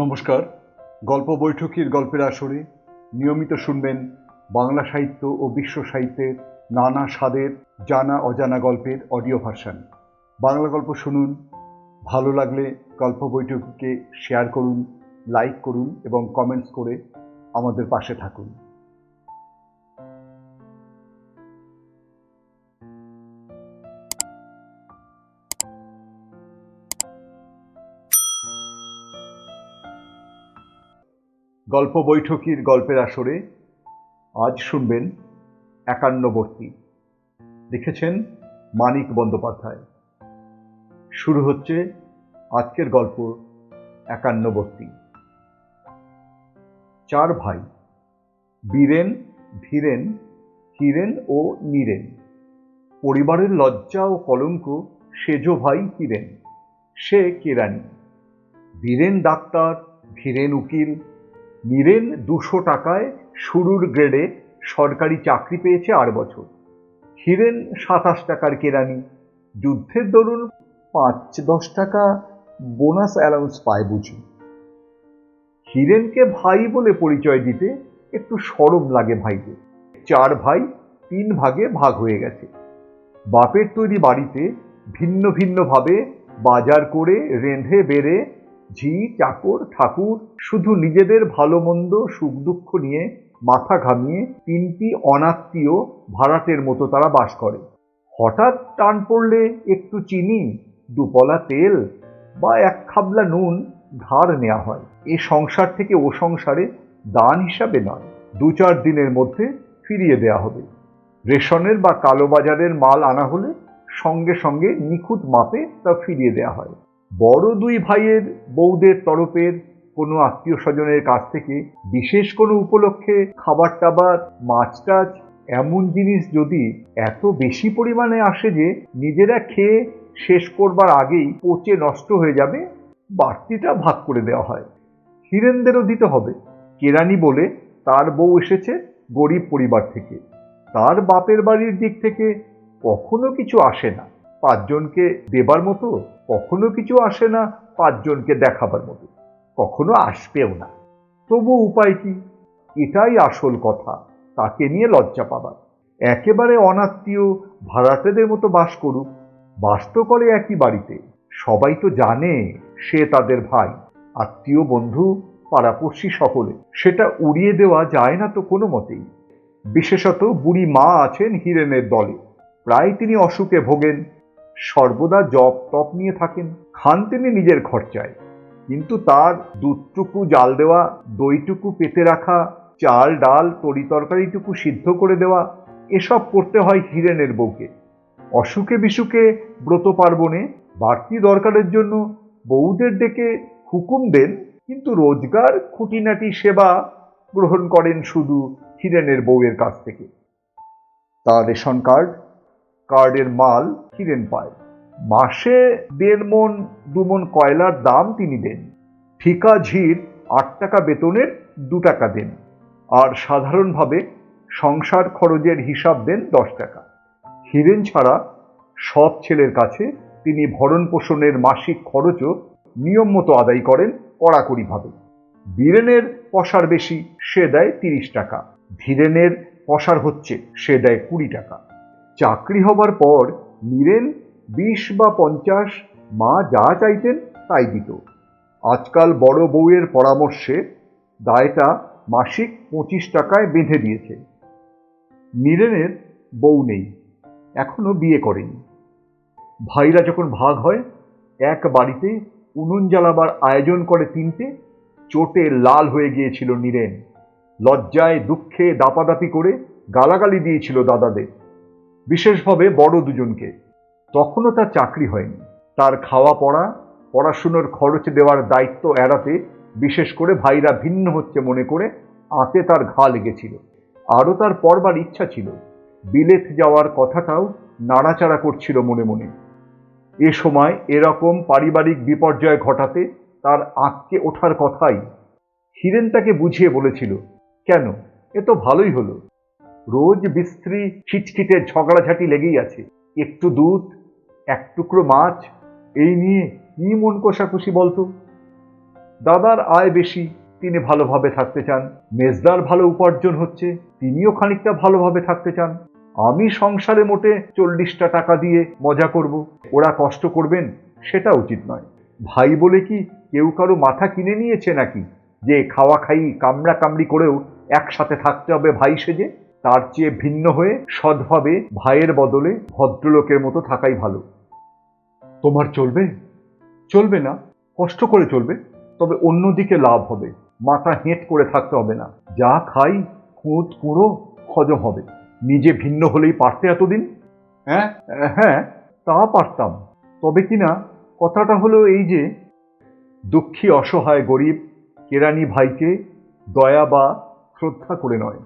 নমস্কার। গল্প বৈঠকের গল্পের আসরে নিয়মিত শুনবেন বাংলা সাহিত্য ও বিশ্ব সাহিত্যের নানা স্বাদের জানা অজানা গল্পের অডিও ভার্সান। বাংলা গল্প শুনুন, ভালো লাগলে গল্প বৈঠকিকে শেয়ার করুন, লাইক করুন এবং কমেন্টস করে আমাদের পাশে থাকুন। গল্প বৈঠকির গল্পের আসরে আজ শুনবেন একান্নবর্তী। লিখেছেন মানিক বন্দ্যোপাধ্যায়। শুরু হচ্ছে আজকের গল্প একান্নবর্তী। চার ভাই, বীরেন, ধীরেন, হিরেন ও নীরেন। পরিবারের লজ্জা ও কলঙ্ক সেজ ভাই হিরেন। সে কেরানি বীরেন ডাক্তার, ধীরেন উকিল নীরেন দুশো টাকায় শুরুর গ্রেডে সরকারি চাকরি পেয়েছে আট বছর। হিরেন সাতাশ টাকার কেরানি। যুদ্ধের দরুন পাঁচ দশ টাকা বোনাস অ্যালাউন্স পায় বুঝি। হিরেনকে ভাই বলে পরিচয় দিতে একটু সরম লাগে ভাইকে। চার ভাই, তিন ভাগে ভাগ হয়ে গেছে। বাপের তৈরি বাড়িতে ভিন্ন ভিন্নভাবে বাজার করে, রেঁধে, বেড়ে ঝি, চাকর, ঠাকুর, শুধু নিজেদের ভালো মন্দ, সুখ দুঃখ নিয়ে মাথা ঘামিয়ে তিনটি অনাত্মীয় ভাড়াটের মতো তারা বাস করে। হঠাৎ টান পড়লে একটু চিনি, দুপলা তেল বা এক খাবলা নুন ধার নেওয়া হয়। এ সংসার থেকে ও সংসারে দান হিসাবে নয়, দু চার দিনের মধ্যে ফিরিয়ে দেয়া হবে। রেশনের বা কালোবাজারের মাল আনা হলে সঙ্গে সঙ্গে নিখুঁত মাপে তা ফিরিয়ে দেয়া হয়। বড় দুই ভাইয়ের বৌদের তরফের কোনো আত্মীয় স্বজনের কাছ থেকে বিশেষ কোনো উপলক্ষে খাবার টাবার মাছ টাছ এমন জিনিস যদি এত বেশি পরিমাণে আসে যে নিজেরা খেয়ে শেষ করবার আগেই পচে নষ্ট হয়ে যাবে, বাড়তিটা ভাগ করে দেওয়া হয়। হিরেনদেরও দিতে হবে। কেরানি বলে তার বউ এসেছে গরিব পরিবার থেকে। তার বাপের বাড়ির দিক থেকে কখনো কিছু আসে না। পাঁচজনকে দেবার মতো কখনো কিছু আসে না পাঁচজনকে দেখাবার মতো। কখনো আসবেও না। তবু উপায় কি? এটাই আসল কথা, তাকে নিয়ে লজ্জা পাবার। একেবারে অনাত্মীয় ভাড়াটেদের মতো বাস করুক। বাস তো করে একই বাড়িতে। সবাই তো জানে সে তাদের ভাই। আত্মীয় বন্ধু, পাড়াপড়শি সকলে। সেটা উড়িয়ে দেওয়া যায় না তো কোনো মতেই। বিশেষত বুড়ি মা আছেন হিরেনের দলে। প্রায় তিনি অসুখে ভোগেন। সর্বদা জপ তপ নিয়ে থাকেন। খান তিনি নিজের খরচায়। কিন্তু তার দুধটুকু জাল দেওয়া, দইটুকু পেতে রাখা, চাল, ডাল, তরি তরকারিটুকু সিদ্ধ করে দেওয়া, এসব করতে হয় হিরেনের বউকে। অসুখে বিসুখে ব্রত পার্বণে বাড়তি দরকারের জন্য বউদের ডেকে হুকুম দেন, কিন্তু রোজগার, খুঁটিনাটি সেবা গ্রহণ করেন শুধু হিরেনের বউয়ের কাছ থেকে। তার রেশন কার্ড কার্ডের মাল হিরেন পায়। মাসে দেড় মন দুমন কয়লার দাম তিনি দেন। ঠিকা ঝির আট টাকা বেতনের দু টাকা দেন। আর সাধারণভাবে সংসার খরচের হিসাব দেন দশ টাকা। হিরেন ছাড়া সব ছেলের কাছে তিনি ভরণ পোষণের মাসিক খরচও নিয়ম মতো আদায় করেন কড়াকড়িভাবে। বীরেনের পশার বেশি, সে দেয় তিরিশ টাকা। ধীরেনের পশার হচ্ছে, সে দেয় কুড়ি টাকা। চাকরি হবার পর নীরেন বিশ বা পঞ্চাশ মা যা চাইতেন তাই দিত। আজকাল বড় বউয়ের পরামর্শে দায়টা মাসিক পঁচিশ টাকায় বেঁধে দিয়েছে। নীরেনের বউ নেই, এখনও বিয়ে করেনি। ভাইরা যখন ভাগ হয়, এক বাড়িতে উনুন জ্বালাবার আয়োজন করে তিনটে, চোটে লাল হয়ে গিয়েছিল নীরেন। লজ্জায় দুঃখে দাপাদাপি করে গালাগালি দিয়েছিল দাদাদের। বিশেষভাবে বড় দুজনকে। তখনও তার চাকরি হয়নি। তার খাওয়া পড়া, পড়াশুনোর খরচ দেওয়ার দায়িত্ব এড়াতে বিশেষ করে ভাইরা ভিন্ন হচ্ছে মনে করে আতে তার ঘা লেগেছিল। আরও তার পড়বার ইচ্ছা ছিল। বিলেত যাওয়ার কথাটাও নাড়াচাড়া করছিল মনে মনে। এ সময় এরকম পারিবারিক বিপর্যয় ঘটাতে তার আঁতকে ওঠার কথাই হিরেন তাকে বুঝিয়ে বলেছিল, কেন? এ তো ভালোই হলো। রোজ বিস্ত্রী খিটখিটে ঝগড়াঝাটি লেগেই আছে। একটু দুধ, এক টুকরো মাছ, এই নিয়ে কি মন কষাকষি বলতো? দাদার আয় বেশি, তিনি ভালোভাবে থাকতে চান। মেজদার ভালো উপার্জন হচ্ছে, তিনিও খানিকটা ভালোভাবে থাকতে চান। আমি সংসারে মোটে চল্লিশটা টাকা দিয়ে মজা করব। ওরা কষ্ট করবেন, সেটা উচিত নয়। ভাই বলে কি, কেউ কারও মাথা কিনে নিয়েছে নাকি? যে খাওয়া খাই কামড়া কামড়ি করেও একসাথে থাকতে হবে ভাই সেজে? তার চেয়ে ভিন্ন হয়ে সৎভাবে, ভাইয়ের বদলে ভদ্রলোকের মতো থাকাই ভালো। তোমার চলবে? চলবে না। কষ্ট করে চলবে। তবে অন্যদিকে লাভ হবে। মাথা হেঁট করে থাকতে হবে না। যা খাই, খুঁত, কুঁড়ো, হজম হবে। নিজে ভিন্ন হলেই পারতে এতদিন? হ্যাঁ হ্যাঁ তা পারতাম। তবে কিনা কথাটা হলো এই যে, দুঃখী, অসহায়, গরিব, কেরানি ভাইকে দয়া বা শ্রদ্ধা করে নয়।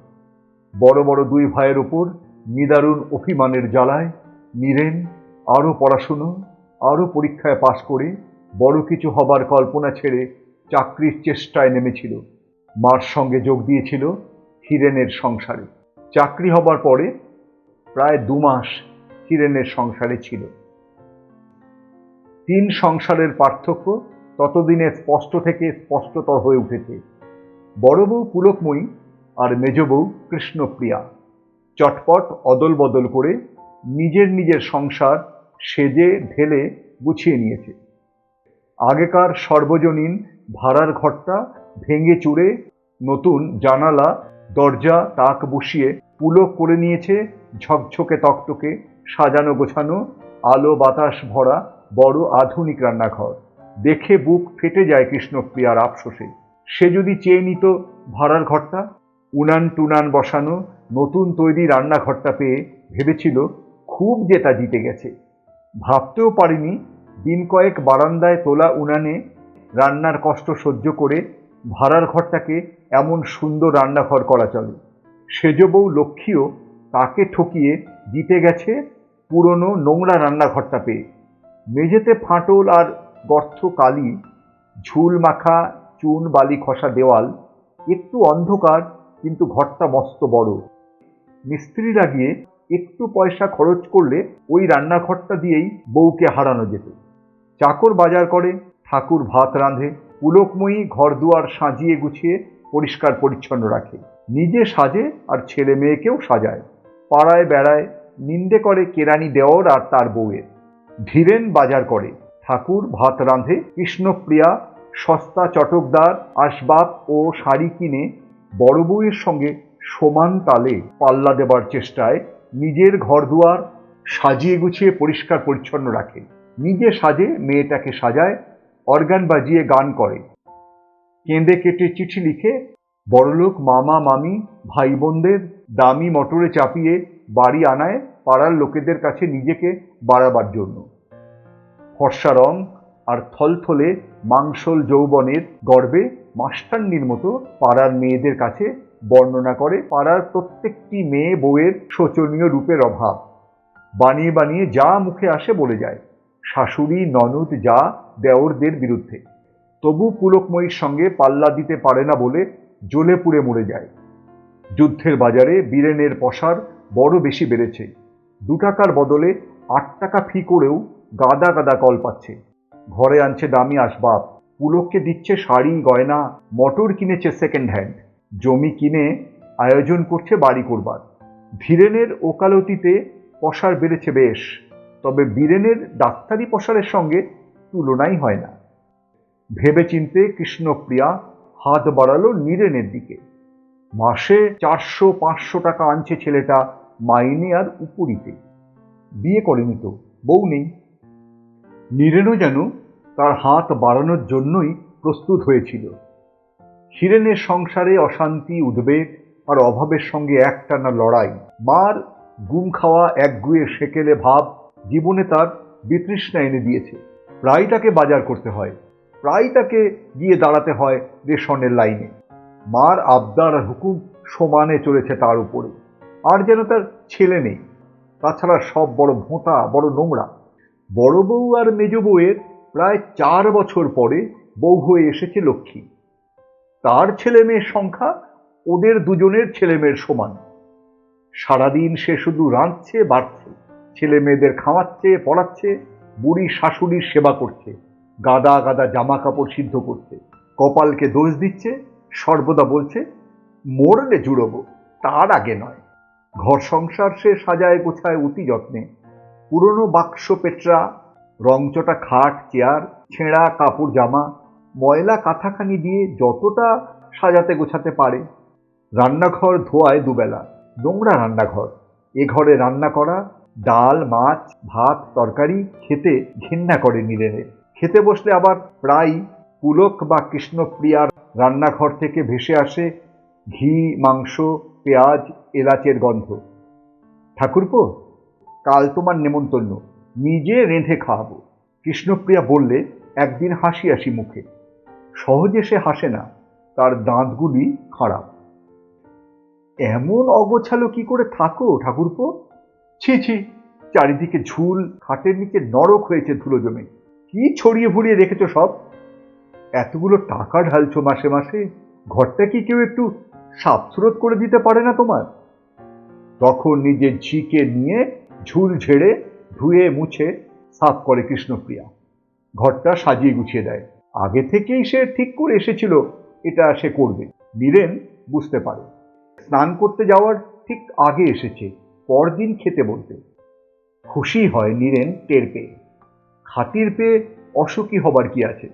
বড় বড় দুই ভাইয়ের ওপর নিদারুণ অভিমানের জ্বালায় নীরেন, আরও পড়াশুনো, আরও পরীক্ষায় পাশ করে বড় কিছু হবার কল্পনা ছেড়ে চাকরির চেষ্টায় নেমেছিল। মার সঙ্গে যোগ দিয়েছিল হিরেনের সংসারে। চাকরি হবার পরে প্রায় দু মাস হিরেনের সংসারে ছিল। তিন সংসারের পার্থক্য ততদিনে স্পষ্ট থেকে স্পষ্টতর হয়ে উঠেছে। বড় বউ পুলকময়ী আর মেজ বউ কৃষ্ণপ্রিয়া। চটপট অদল বদল করে নিজের নিজের সংসার সেজে ঢেলে গুছিয়ে নিয়েছে। আগেকার সর্বজনীন ভাড়ার ঘরটা ভেঙে চুড়ে নতুন জানালা, দরজা, তাক বসিয়ে পুলক করে নিয়েছে ঝকঝকে তকতকে সাজানো গোছানো, আলো বাতাস ভরা বড় আধুনিক রান্নাঘর। দেখে বুক ফেটে যায় কৃষ্ণপ্রিয়ার আফসোসে। সে যদি চেয়ে নিত ভাড়ার ঘরটা উনান টুনান বসানো নতুন তৈরি রান্নাঘরটা পেয়ে ভেবেছিল খুব যে তা জিতে গেছে। ভাবতেও পারিনি দিন কয়েক বারান্দায় তোলা উনানে রান্নার কষ্ট সহ্য করে ভাড়ার ঘরটাকে এমন সুন্দর রান্নাঘর করা চলে। সেজ বউ লক্ষ্মীও তাকে ঠকিয়ে জিতে গেছে পুরনো নোংরা রান্নাঘরটা পেয়ে। মেঝেতে ফাটল আর গর্ত কালি, ঝুল মাখা, চুন বালি খসা দেওয়াল, একটু অন্ধকার কিন্তু ঘরটা মস্ত বড়। মিস্ত্রি লাগিয়ে একটু পয়সা খরচ করলে ওই রান্নাঘরটা দিয়েই বউকে হারানো যেত। চাকর বাজার করে, ঠাকুর ভাত রাঁধে পুলকময়ী ঘর দুয়ার সাজিয়ে গুছিয়ে পরিষ্কার পরিচ্ছন্ন রাখে। নিজে সাজে আর ছেলে মেয়েকেও সাজায়। পাড়ায় বেড়ায় নিন্দে করে কেরানি দেওর আর তার বউয়ের। ধীরেন বাজার করে, ঠাকুর ভাত রাঁধে কৃষ্ণপ্রিয়া, সস্তা চটকদার, আসবাব ও শাড়ি কিনে বড় বউয়ের সঙ্গে সমান তালে পাল্লা দেবার চেষ্টায় নিজের ঘরদুয়ার সাজিয়ে গুছিয়ে পরিষ্কার পরিচ্ছন্ন রাখে। নিজে সাজে মেয়েটাকে সাজায়, অর্গান বাজিয়ে গান করে। কেঁদে কেটে চিঠি লিখে বড়লোক মামা, মামি ভাই বোনদের দামি মোটরে চাপিয়ে বাড়ি আনায় পাড়ার লোকেদের কাছে নিজেকে বাড়াবার জন্য। ফর্সা রং আর থলথলে মাংসল যৌবনের গর্বে মাস্টান্নির মতো পাড়ার মেয়েদের কাছে বর্ণনা করে পাড়ার প্রত্যেকটি মেয়ে বউয়ের শোচনীয় রূপের অভাব। বানিয়ে বানিয়ে যা মুখে আসে বলে যায়। শাশুড়ি, ননদ যা দেওরদের বিরুদ্ধে। তবু পুলকময়ীর সঙ্গে পাল্লা দিতে পারে না বলে জ্বলে পুড়ে মরে যায়। যুদ্ধের বাজারে বীরেনের পসার বড় বেশি বেড়েছে। দু টাকার বদলে আট টাকা ফি করেও গাদা গাদা কল পাচ্ছে। ঘরে আনছে দামি আসবাব। পুলককে দিচ্ছে শাড়ি, গয়না, মটর কিনেছে সেকেন্ড হ্যান্ড জমি কিনে আয়োজন করছে বাড়ি করবার। ধীরেনের ওকালতিতে পসার বেড়েছে বেশ, তবে বীরেনের ডাক্তারি পসারের সঙ্গে তুলনাই হয় না। ভেবেচিন্তে কৃষ্ণপ্রিয়া হাত বাড়ালো নীরেনের দিকে। মাসে চারশো, পাঁচশো টাকা আনছে ছেলেটা মাইনে আর উপরিতে। বিয়ে করেনি তো, বউ নেই। নীরেনও যেন তার হাত বাড়ানোর জন্যই প্রস্তুত হয়েছিল। হিরেনের সংসারে অশান্তি, উদ্বেগ আর অভাবের সঙ্গে একটানা লড়াই। মার গুম খাওয়া একগুয়ে সেকেলে ভাব জীবনে তার বিতৃষ্ণা এনে দিয়েছে। প্রায় তাকে বাজার করতে হয়। প্রায় তাকে গিয়ে দাঁড়াতে হয় রেশনের লাইনে। মার আবদার আর হুকুম সমানে চলেছে তার উপরে। আর যেন তার ছেলে নেই। তাছাড়া সব বড় ভোঁতা, বড় নোংরা। বড় বউ আর মেজ বউয়ের প্রায় চার বছর পরে বউ হয়ে এসেছে লক্ষ্মী। তার ছেলে মেয়ের সংখ্যা ওদের দুজনের ছেলে মেয়ের সমান। সারাদিন সে শুধু রাঁধছে, বাড়ছে ছেলে মেয়েদের খাওয়াচ্ছে, পড়াচ্ছে, বুড়ি শাশুড়ির সেবা করছে, গাদা গাদা জামা কাপড় সিদ্ধ করছে, কপালকে দোষ দিচ্ছে, সর্বদা বলছে, মরলে জুড়বো, তার আগে নয়। ঘর সংসার সে সাজায় গোছায় অতি যত্নে। পুরনো বাক্স পেটরা রংচটা খাট, চেয়ার, ছেঁড়া কাপড়, জামা, ময়লা কাঁথাখানি দিয়ে যতটা সাজাতে গোছাতে পারে। রান্নাঘর ধোয়ায় দুবেলা, নোংরা রান্নাঘর। এ ঘরে রান্না করা, ডাল, মাছ, ভাত, তরকারি খেতে ঘেন্না করে নীরেনের খেতে বসলে আবার প্রায় পুলক বা কৃষ্ণপ্রিয়ার রান্নাঘর থেকে ভেসে আসে ঘি, মাংস, পেঁয়াজ, এলাচের গন্ধ। ঠাকুরপো, কাল তোমার নেমন্তন্ন। নিজে রেঁধে খাওয়াবো। কৃষ্ণপ্রিয়া বললে, একদিন হাসি হাসি মুখে। সহজে সে হাসে না, তার দাঁতগুলি খারাপ। এমন অগোছালো কি করে থাকো ঠাকুরপো? ছি ছি, চারিদিকে ঝুল, খাটের নিচে নরক হয়েছে ধুলো জমে। কি ছড়িয়ে ভুড়িয়ে রেখেছো সব? এতগুলো টাকা ঢালছো মাসে মাসে, ঘরটা কি কেউ একটু সাফস্রোত করে দিতে পারে না তোমার? তখন নিজের ঝিকে নিয়ে ঝুল ঝেড়ে ধুয়ে মুছে সাফ করে কৃষ্ণপ্রিয়া। ঘরটা সাজিয়ে গুছিয়ে দেয়। আগে থেকেই সে ঠিক করে এসেছিল, এটা সে করবে। বীরেন বুঝতে পারে। স্নান করতে যাওয়ার ঠিক আগে এসেছে, পরদিন খেতে বলতে। খুশি হয় নীরেন টের পেয়ে। খাতির পেয়ে অসুখী হবার কি আছে?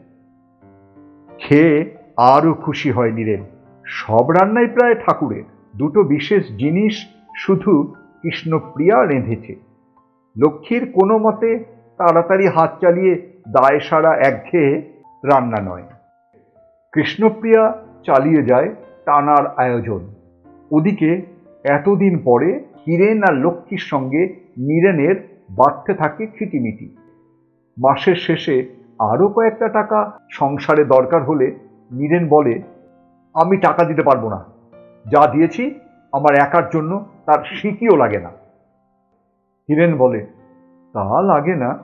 খেয়ে আরও খুশি হয় নীরেন। সব রান্নাই প্রায় ঠাকুরের। দুটো বিশেষ জিনিস শুধু কৃষ্ণপ্রিয়া রেঁধেছে। লক্ষ্মীর কোনো মতে তাড়াতাড়ি হাত চালিয়ে দায় সারা একঘেয়ে রান্না নয়। কৃষ্ণপ্রিয়া চালিয়ে যায় টানার আয়োজন। ওদিকে এতদিন পরে হিরেন আর লক্ষ্মীর সঙ্গে নীরেনের বাড়তে থাকে খিটিমিটি। মাসের শেষে আরও কয়েকটা টাকা সংসারে দরকার হলে নীরেন বলে, আমি টাকা দিতে পারব না। যা দিয়েছি আমার একার জন্য তার সিকিও লাগে না। হিরেন বলে, তা লাগে না,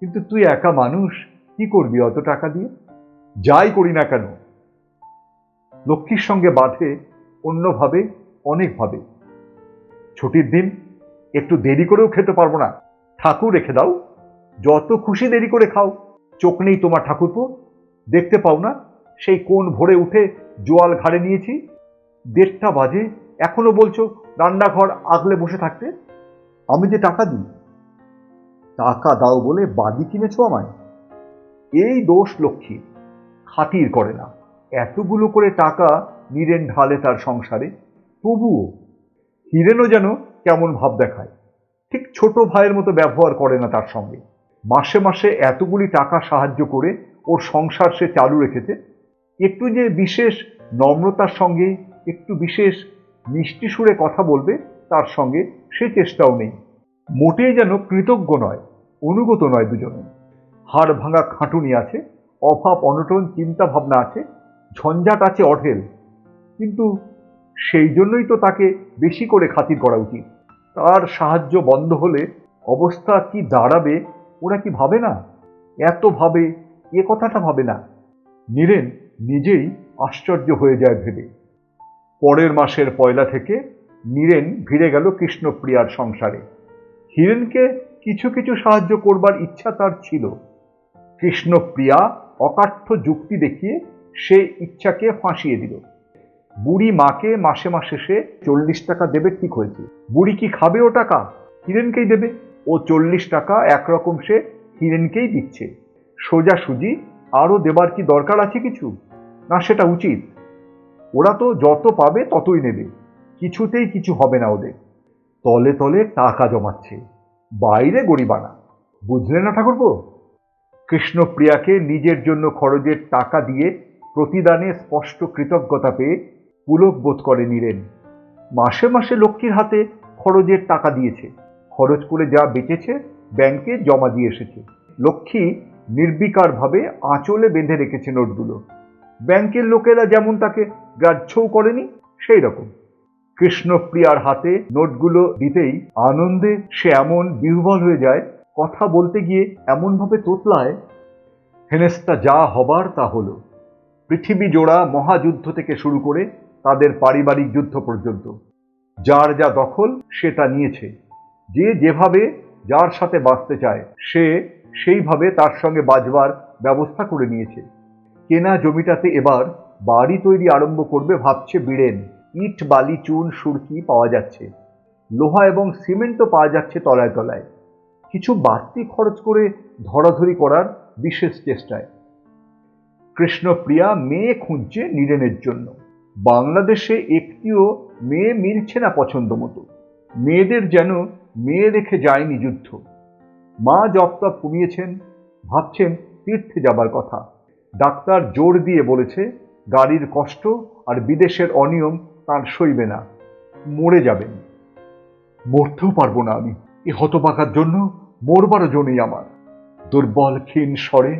কিন্তু তুই একা মানুষ, কি করবি অত টাকা দিয়ে? যাই করি না কেন? লক্ষ্মীর সঙ্গে বাঁধে অন্যভাবে, অনেকভাবে। ছুটির দিন, একটু দেরি করেও খেতে পারব না। ঠাকুর রেখে দাও, যত খুশি দেরি করে খাও। চোখ নেই তোমার ঠাকুরপো। দেখতে পাও না, সেই কোন ভোরে উঠে জোয়াল ঘাড়ে নিয়েছি। দেড়টা বাজে, এখনও বলছো রান্নাঘর আগলে বসে থাকতে? আমি যে টাকা দিই, টাকা দাও বলে বাদি কিনেছো আমায়? এই দোষ লক্ষ্মী খাতির করে না। এতগুলো করে টাকা নীরেন ঢালে তার সংসারে, তবুও হিরেনও যেন কেমন ভাব দেখায়। ঠিক ছোট ভাইয়ের মতো ব্যবহার করে না তার সঙ্গে। মাসে মাসে এতগুলি টাকা সাহায্য করে ওর সংসার সে চালু রেখেছে। একটু যে বিশেষ নম্রতার সঙ্গে, একটু বিশেষ মিষ্টি সুরে কথা বলবে তার সঙ্গে সে চেষ্টাও নেই। মোটেই যেন কৃতজ্ঞ নয়, অনুগত নয় দুজনে। হাড় ভাঙা খাঁটুনি আছে, অভাব, অনটন, চিন্তা ভাবনা আছে, ঝঞ্ঝাট আছে অঢেল। কিন্তু সেই জন্যই তো তাকে বেশি করে খাতির করা উচিত। তার সাহায্য বন্ধ হলে অবস্থা কি দাঁড়াবে, ওরা কি ভাবে না? এত ভাবে, এ কথাটা ভাবে না। নীরেন নিজেই আশ্চর্য হয়ে যায় ভেবে। পরের মাসের পয়লা থেকে নীরেন ভিড়ে গেল কৃষ্ণপ্রিয়ার সংসারে। হিরেনকে কিছু কিছু সাহায্য করবার ইচ্ছা তার ছিল। কৃষ্ণপ্রিয়া অকাঠ্য যুক্তি দেখিয়ে সে ইচ্ছাকে ফাঁসিয়ে দিল। বুড়ি মাকে মাসে মাসে সে চল্লিশ টাকা দেবে ঠিক হয়েছে। বুড়ি কি খাবে ও টাকা? হিরেনকেই দেবে। ও চল্লিশ টাকা একরকম সে হিরেনকেই দিচ্ছে। সোজাসুজি আরও দেবার কি দরকার আছে কিছু? না, সেটা উচিত। ওরা তো যত পাবে ততই নেবে। কিছুতেই কিছু হবে না ওদের। তলে তলে টাকা জমাচ্ছে। বাইরে গরিবানা বুঝলে না ঠাকুরপো? কৃষ্ণপ্রিয়াকে নিজের জন্য খরচের টাকা দিয়ে প্রতিদানে স্পষ্ট কৃতজ্ঞতা পেয়ে পুলক বোধ করে নিলেন। মাসে মাসে লক্ষ্মীর হাতে খরচের টাকা দিয়েছে। খরচ করে যা বেঁচেছে ব্যাংকে জমা দিয়ে এসেছে। লক্ষ্মী নির্বিকারভাবে আঁচলে বেঁধে রেখেছে নোটগুলো। ব্যাংকের লোকেরা যেমন তাকে গ্রাহ্যও করেনি সেই রকম কৃষ্ণপ্রিয়ার হাতে নোটগুলো দিতেই আনন্দে সে এমন বিহ্বল হয়ে যায়, কথা বলতে গিয়ে এমনভাবে তোতলায়, হেনেস্তা, যা হবার তা হলো। পৃথিবী জোড়া মহাযুদ্ধ থেকে শুরু করে তাদের পারিবারিক যুদ্ধ পর্যন্ত। যার যা দখল সে তা নিয়েছে। যে যেভাবে যার সাথে বাঁচতে চায়, সে সেইভাবে তার সঙ্গে বাজবার ব্যবস্থা করে নিয়েছে। কেনা জমিটাতে এবার বাড়ি তৈরি আরম্ভ করবে ভাবছে বীরেন। ইট, বালি, চুন, সুরকি পাওয়া যাচ্ছে। লোহা এবং সিমেন্টও পাওয়া যাচ্ছে তলায় তলায়। কিছু বাড়তি খরচ করে ধরাধরি করার বিশেষ চেষ্টায়। কৃষ্ণপ্রিয়া মেয়ে খুঁজছে নীরেনের জন্য। বাংলাদেশে একটিও মেয়ে মিলছে না পছন্দ মতো। মেয়েদের যেন মেয়ে রেখে যায়নি যুদ্ধ। মা জপতপ কমিয়েছেন ভাবছেন তীর্থে যাবার কথা। ডাক্তার জোর দিয়ে বলেছে, গাড়ির কষ্ট আর বিদেশের অনিয়ম তার সইবে না, মরে যাবেন মরতেও পারব না আমি। এ হতবাকার জন্য মরবারও জনেই আমার। দুর্বল ক্ষীণ স্বরে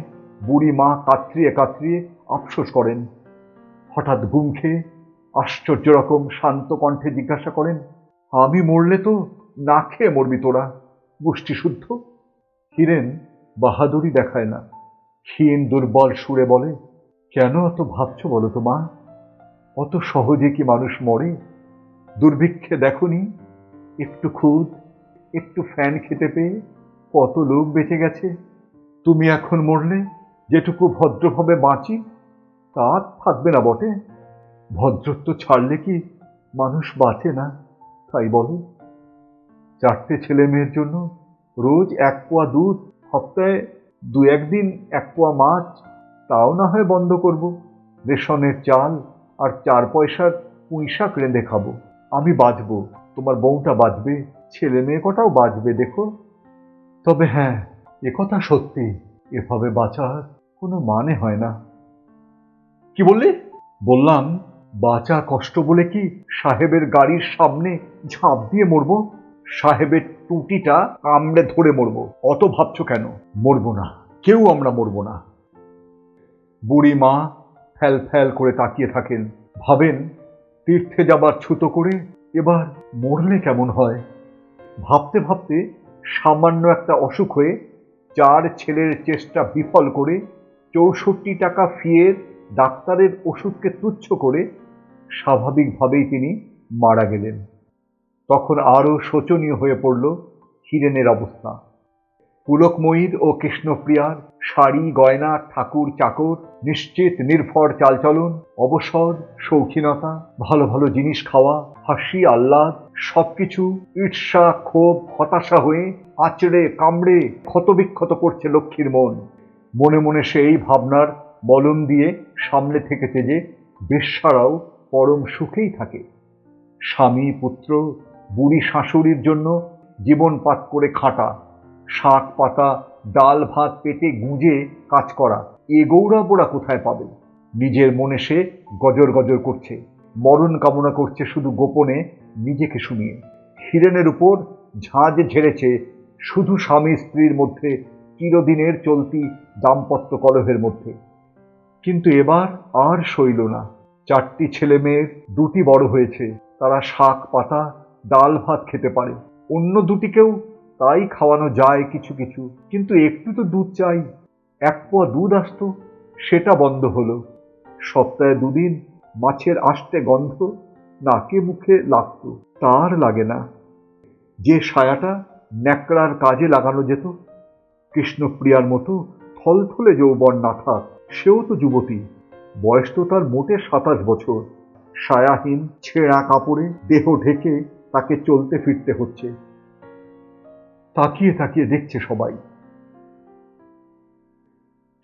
বুড়ি মা কাতরিয়ে কাতরিয়ে আফসোস করেন। হঠাৎ ঘুম খেয়ে আশ্চর্য রকম শান্ত কণ্ঠে জিজ্ঞাসা করেন, আমি মরলে তো না খেয়ে মরবি তোরা, গোষ্ঠী শুদ্ধ? হিরেন বাহাদুরি দেখায় না। ক্ষীণ দুর্বল সুরে বলে, কেন অত ভাবছ বলো তো মা? অত সহজে কি মানুষ মরে? দুর্ভিক্ষে দেখনি? একটু খুদ, একটু ফ্যান খেতে পেয়ে কত লোক বেঁচে গেছে? তুমি এখন মরলে যেটুকু ভদ্রভাবে বাঁচি তা থাকবে না বটে। ভদ্রত্ব ছাড়লে কি মানুষ বাঁচে না, তাই বলো। চারটে ছেলে মেয়ের জন্য রোজ এক পোয়া দুধ, সপ্তাহে দু একদিন এক পোয়া মাছ, তাও না হয় বন্ধ করব। রেশনের চাল আর চার পয়সার পুঁই শাক রেঁধে খাব। আমি বাঁচবো। তোমার বউটা বাঁচবে, ছেলে মেয়ে কটাও বাঁচবে, দেখো। তবে হ্যাঁ একথা সত্যি। এভাবে বাঁচার কোনো মানে হয় না। কি বললি? বললাম, বাঁচা কষ্ট বলে কি সাহেবের গাড়ির সামনে ঝাঁপ দিয়ে মরবো? সাহেবের টুটিটা কামড়ে ধরে মরবো। অত ভাবছ কেন? মরবো না। কেউ আমরা মরবো না। বুড়ি মা ফ্যাল ফ্যাল করে তাকিয়ে থাকেন। ভাবেন, তীর্থে যাবার ছুতো করে এবার মরলে কেমন হয়? ভাবতে ভাবতে সামান্য একটা অসুখ হয়ে চার ছেলের চেষ্টা বিফল করে চৌষট্টি টাকা ফিয়ের ডাক্তারের ওষুধকে তুচ্ছ করে স্বাভাবিকভাবেই তিনি মারা গেলেন। তখন আরও শোচনীয় হয়ে পড়ল হিরেনের অবস্থা। পুলকময়ীর ও কৃষ্ণপ্রিয়ার শাড়ি, গয়না, ঠাকুর, চাকর, নিশ্চিত নির্ভর চালচলন, অবসর, শৌখিনতা, ভালো ভালো জিনিস খাওয়া, হাসি, আহ্লাদ, সবকিছু ঈর্ষা, ক্ষোভ, হতাশা হয়ে আঁচড়ে, কামড়ে ক্ষতবিক্ষত করছে লক্ষ্মীর মন। মনে মনে সে এই ভাবনার মলম দিয়ে সামনে থেকেছে যে বেশ্যারাও পরম সুখেই থাকে। স্বামী, পুত্র, বুড়ি শাশুড়ির জন্য জীবন পাত করে খাটা শাক, পাতা, ডাল, ভাত পেটে গুঁজে কাজ করা। এ গৌরব ওরা কোথায় পাবে? নিজের মনে সে গজর গজর করছে। মরণ কামনা করছে শুধু গোপনে নিজেকে শুনিয়ে। হিরেনের উপর ঝাঁজ ঝেড়েছে শুধু স্বামী স্ত্রীর মধ্যে চিরদিনের চলতি দাম্পত্য কলহের মধ্যে। কিন্তু এবার আর সইল না। চারটি ছেলে মেয়ের দুটি বড় হয়েছে। তারা শাক, পাতা, ডাল, ভাত খেতে পারে। অন্য দুটিকেও তাই খাওয়ানো যায় কিছু কিছু। কিন্তু একটু তো দুধ চাই। এক পোয়া দুধ আসতো, সেটা বন্ধ হলো। সপ্তাহে দুদিন মাছের আসতে গন্ধ নাকে মুখে লাগতো। তার লাগে না। যে সায়াটা ন্যাকড়ার কাজে লাগানো যেত, কৃষ্ণপ্রিয়ার মতো থলথলে যৌবন না থাক সেও তো যুবতী। বয়স তো তার মোটে সাতাশ বছর। সায়াহীন ছেঁড়া কাপড়ে দেহ ঢেকে তাকে চলতে ফিরতে হচ্ছে। তাকিয়ে তাকিয়ে দেখছে সবাই।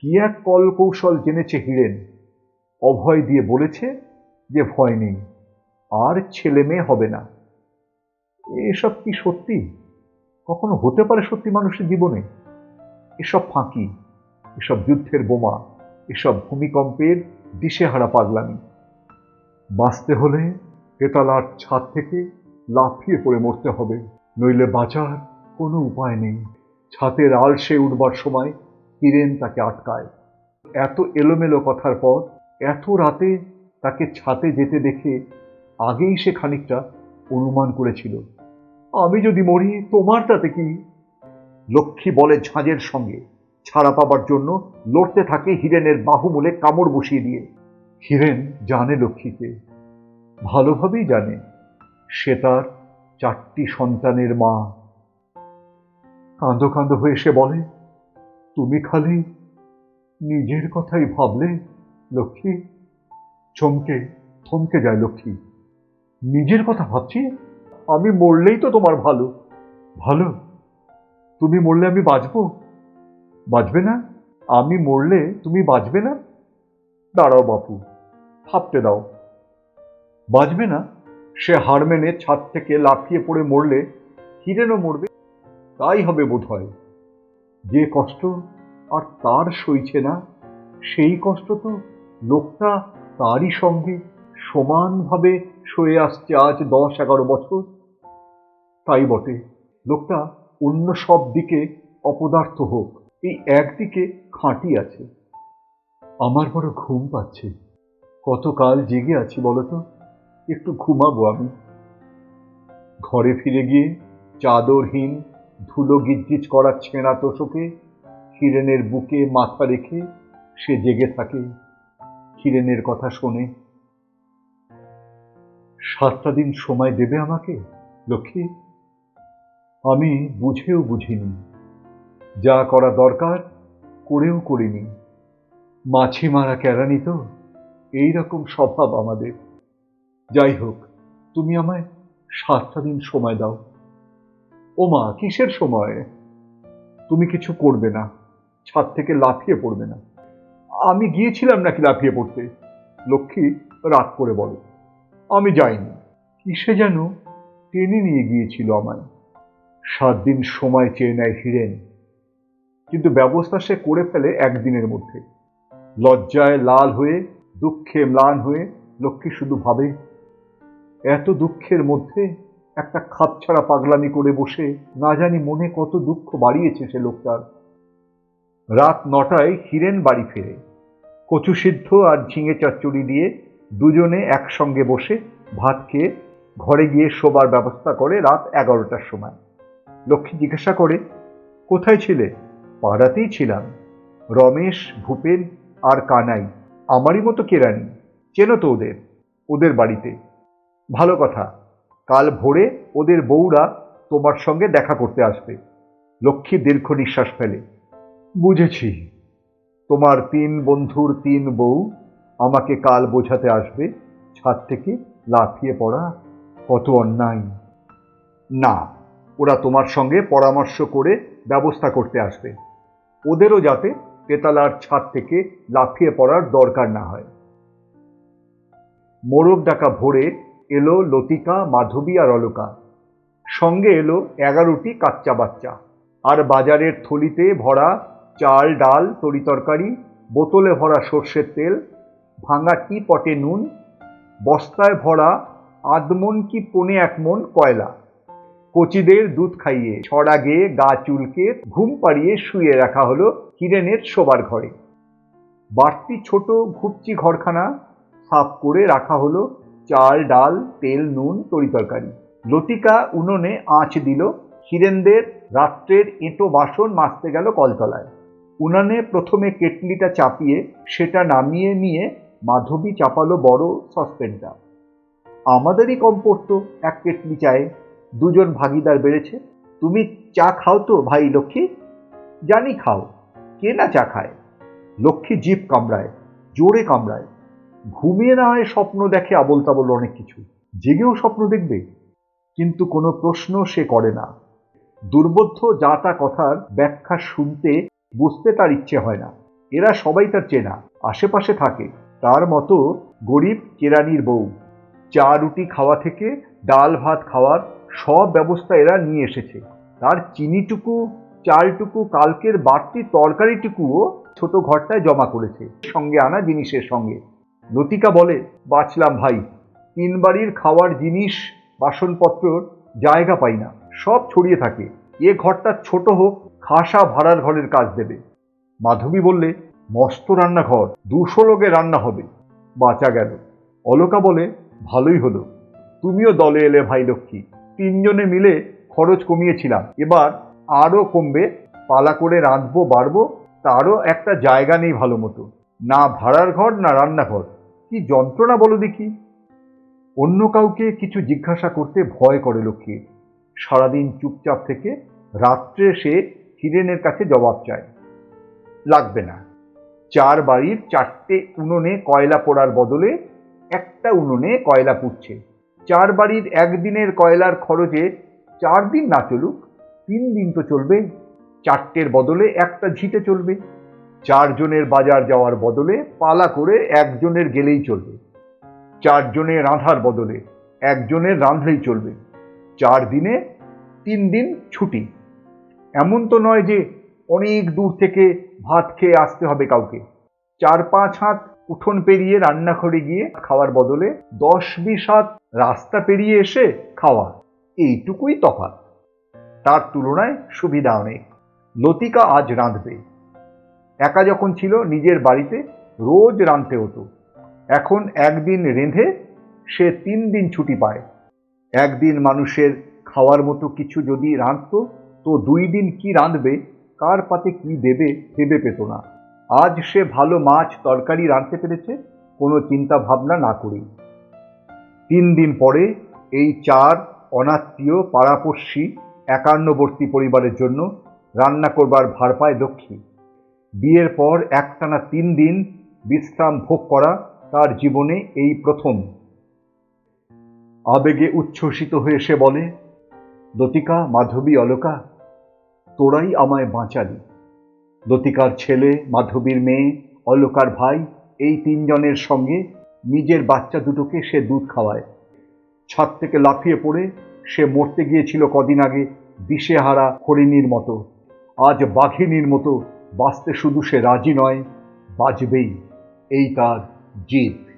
কি এক কল কৌশল জেনেছে হিরেন। অভয় দিয়ে বলেছে যে ভয় নেই, আর ছেলে মেয়ে হবে না। এসব কি সত্যি? কখনো হতে পারে সত্যি মানুষের জীবনে? এসব ফাঁকি, এসব যুদ্ধের বোমা, এসব ভূমিকম্পের দিশেহারা পাগলামি। বাঁচতে হলে তেতালার ছাদ থেকে লাফিয়ে পড়ে মরতে হবে, নইলে বাঁচার কোনো উপায় নেই। ছাতের আলসে উঠবার সময় হিরেন তাকে আটকায়। এত এলোমেলো কথার পর, এত রাতে তাকে ছাতে যেতে দেখে আগেই সে খানিকটা অনুমান করেছিল। আমি যদি মরি তোমার তাতে কি? লক্ষ্মী বলে ঝাঁজের সঙ্গে ছাড়া পাবার জন্য লড়তে থাকে হিরেনের বাহুমূলে কামড় বসিয়ে দিয়ে। হিরেন জানে লক্ষ্মীকে। ভালোভাবেই জানে। সে তার চারটি সন্তানের মা। কাঁদো কাঁদো হয়ে সে বলে, তুমি খালি নিজের কথাই ভাবলে, লক্ষ্মী? চমকে, থমকে যায় লক্ষ্মী। নিজের কথা ভাবছি? আমি মরলেই তো তোমার ভালো। ভালো? তুমি মরলে আমি বাঁচবো? বাঁচবে না? আমি মরলে তুমি বাঁচবে না? দাঁড়াও বাপু, ভাবতে দাও। বাঁচবে না? সে হার মেনে ছাদ থেকে লাফিয়ে পড়ে মরলে হিরেনও মরবে। তাই হবে বোধ হয় যে কষ্ট আর তার সইছে না, সেই কষ্ট তো লোকটা তারই সঙ্গে সমানভাবে সয়ে আসছে আজ দশ এগারো বছর। তাই বটে, লোকটা অন্য সব দিকে অপদার্থ হোক, এই একদিকে খাঁটি আছে। আমার বড় ঘুম পাচ্ছে। কতকাল জেগে আছি বলতো, একটু ঘুমাবো আমি। ঘরে ফিরে গিয়ে চাদরহীন ধুলো গিজগিজ করা ছেঁড়া তোষকে, হিরেনের বুকে মাথা রেখে সে জেগে থাকে, হিরেনের কথা শোনে। সাতটা দিন সময় দেবে আমাকে, লক্ষ্মী? আমি বুঝেও বুঝিনি। যা করা দরকার, করেও করিনি। মাছি মারা কেরানি তো, এই রকম স্বভাব আমাদের। যাই হোক, তুমি আমায় সাতটা দিন সময় দাও। ও মা কিসের সময়? তুমি কিছু করবে না, ছাদ থেকে লাফিয়ে পড়বে না। আমি গিয়েছিলাম নাকি লাফিয়ে পড়তে? লক্ষ্মী রাগ করে বলে, আমি যাইনি। কিসে যেন টেনে নিয়ে গিয়েছিল আমায়। সাত দিন সময় চেয়ে নেয় হিরেন, কিন্তু ব্যবস্থা সে করে ফেলে একদিনের মধ্যে। লজ্জায় লাল হয়ে, দুঃখে ম্লান হয়ে লক্ষ্মী শুধু ভাবে, এত দুঃখের মধ্যে একটা খাপছাড়া পাগলামি করে বসে, না জানি মনে কত দুঃখ বাড়িয়েছে সে লোকটার। রাত নটায় হিরেন বাড়ি ফেরে। কচু সিদ্ধ আর ঝিঙে চচ্চড়ি দিয়ে দুজনে একসঙ্গে বসে ভাত খেয়ে ঘরে গিয়ে শোবার ব্যবস্থা করে রাত এগারোটার সময়। লক্ষ্মী জিজ্ঞাসা করে, কোথায় ছিলে? পাড়াতেই ছিলাম। রমেশ, ভূপেন আর কানাই। আমারই মতো কেরানি চেনো তো ওদের? ওদের বাড়িতে। ভালো কথা। কাল ভোরে ওদের বউরা তোমার সঙ্গে দেখা করতে আসবে। লক্ষ্মী দীর্ঘ নিঃশ্বাস ফেলে। বুঝেছি, তোমার তিন বন্ধুর তিন বউ আমাকে কাল বোঝাতে আসবে, ছাদ থেকে লাফিয়ে পড়া কত অন্যায়। না, ওরা তোমার সঙ্গে পরামর্শ করে ব্যবস্থা করতে আসবে। ওদেরও যাতে তেতালার ছাদ থেকে লাফিয়ে পড়ার দরকার না হয়। মোরগ ডাকা ভোরে এলো লতিকা, মাধবী আর অলকা। সঙ্গে এলো এগারোটি কাচ্চা বাচ্চা। আর বাজারের থলিতে ভরা চাল, ডাল, তরিতরকারি, বোতলে ভরা সর্ষের তেল, ভাঙা টি পটে নুন, বস্তায় ভরা আধমন কি পনে এক মন কয়লা। কচিদের দুধ খাইয়ে, ছড়া গেয়ে, গা চুলকে, ঘুম পাড়িয়ে শুয়ে রাখা হলো হিরেনের শোবার ঘরে। বাড়তি ছোট ঘুপচি ঘরখানা সাফ করে রাখা হলো চাল, ডাল, তেল, নুন তরিতরকারি লতিকা উনুনে আঁচ দিল। হিরেনদের রাত্রের এঁটো বাসন মাজতে গেল কলতলায়। উনানে প্রথমে কেটলিটা চাপিয়ে সেটা নামিয়ে নিয়ে মাধবী চাপালো বড় সসপেনটা আমাদেরই কম পড়তো এক কেটলি চায়ে। দুজন ভাগিদার বেড়েছে। তুমি চা খাও তো, ভাই লক্ষ্মী? জানি খাও। কে না চা খায়? লক্ষ্মী জিভ কামড়ায়, জোরে কামড়ায়। ঘুমিয়ে না হয় স্বপ্ন দেখে আবল তাবল অনেক কিছু। জেগেও স্বপ্ন দেখবে। কিন্তু কোনো প্রশ্ন সে করে না। দুর্বোধ্য যা তা কথার ব্যাখ্যা শুনতে, বুঝতে তার ইচ্ছে হয় না। এরা সবাই তার চেনা, আশেপাশে থাকে। তার মতো গরিব কেরানির বউ। চা, রুটি খাওয়া থেকে ডাল, ভাত খাওয়ার সব ব্যবস্থা এরা নিয়ে এসেছে। তার চিনিটুকু, চালটুকু, কালকের বাড়তি তরকারিটুকুও ছোট ঘরটায় জমা করেছে। সঙ্গে আনা জিনিসের সঙ্গে। লতিকা বলে, বাঁচলাম ভাই। তিন বাড়ির খাওয়ার জিনিস বাসনপত্রর জায়গা পাই না। সব ছড়িয়ে থাকে। এ ঘরটা ছোট হোক, খাসা ভাড়ার ঘরের কাজ দেবে। মাধবী বললে, মস্ত রান্নাঘর, দুশো লোকে রান্না হবে। বাঁচা গেল। অলকা বলে, ভালোই হলো। তুমিও দলে এলে ভাই লক্ষ্মী। তিনজনে মিলে খরচ কমিয়েছিলাম। এবার আরও কমবে, পালা করে রাঁধবো, বাড়বো, তারও একটা জায়গা নেই ভালো মতো। না ভাড়ার ঘর, না রান্নাঘর। কি যন্ত্রণা বলো দেখি? অন্য কাউকে কিছু জিজ্ঞাসা করতে ভয় করে লক্ষ্মীর সারাদিন চুপচাপ থেকে রাত্রে সে হিরেনের কাছে জবাব চায়। লাগবে না। চার বাড়ির চারটে উনুনে কয়লা পোড়ার বদলে একটা উনুনে কয়লা পুড়ছে। চার বাড়ির একদিনের কয়লার খরচে চার দিন না চলুক, তিন দিন তো চলবে চারটের বদলে একটা ঝিটে চলবে। চারজনের বাজার যাওয়ার বদলে পালা করে একজনের গেলেই চলবে। চারজনে রাঁধার বদলে একজনের রাঁধলেই চলবে। চার দিনে তিন দিন ছুটি। এমন তো নয় যে অনেক দূর থেকে ভাত খেয়ে আসতে হবে কাউকে। চার পাঁচ হাত উঠোন পেরিয়ে রান্নাঘরে গিয়ে খাওয়ার বদলে দশ বিশ হাত রাস্তা পেরিয়ে এসে খাওয়া, এইটুকুই তফাৎ। তার তুলনায় সুবিধা অনেক। লতিকা আজ রাঁধবে। একা যখন ছিল, নিজের বাড়িতে রোজ রাঁধতে হতো। এখন একদিন রেঁধে সে তিন দিন ছুটি পায়। একদিন মানুষের খাওয়ার মতো কিছু যদি রাঁধতো, তো দুই দিন কি রাঁধবে, কার পাতে কি দেবে, ভেবে পেত না। আজ সে ভালো মাছ তরকারি রাঁধতে পেরেছে, কোনো চিন্তা ভাবনা না করেই। তিন দিন পরে এই চার অনাত্মীয় পাড়াপড়শি, একান্নবর্তী পরিবারের জন্য রান্না করবার ভার পায় লক্ষ্মী বিয়ের পর একটানা তিন দিন বিশ্রাম ভোগ করা তার জীবনে এই প্রথম। আবেগে উচ্ছ্বসিত হয়ে সে বলে লতিকা মাধবী, অলকা, তোরাই আমায় বাঁচালি। লতিকার ছেলে, মাধবীর মেয়ে, অলকার ভাই, এই তিনজনের সঙ্গে নিজের বাচ্চা দুটোকে সে দুধ খাওয়ায়। ছাদ থেকে লাফিয়ে পড়ে সে মরতে গিয়েছিল কদিন আগে দিশেহারা হরিণীর মতো। আজ বাঘিনীর মতো বাঁচতে শুধু সে রাজি নয় বাঁচবেই। এই তার জিদ।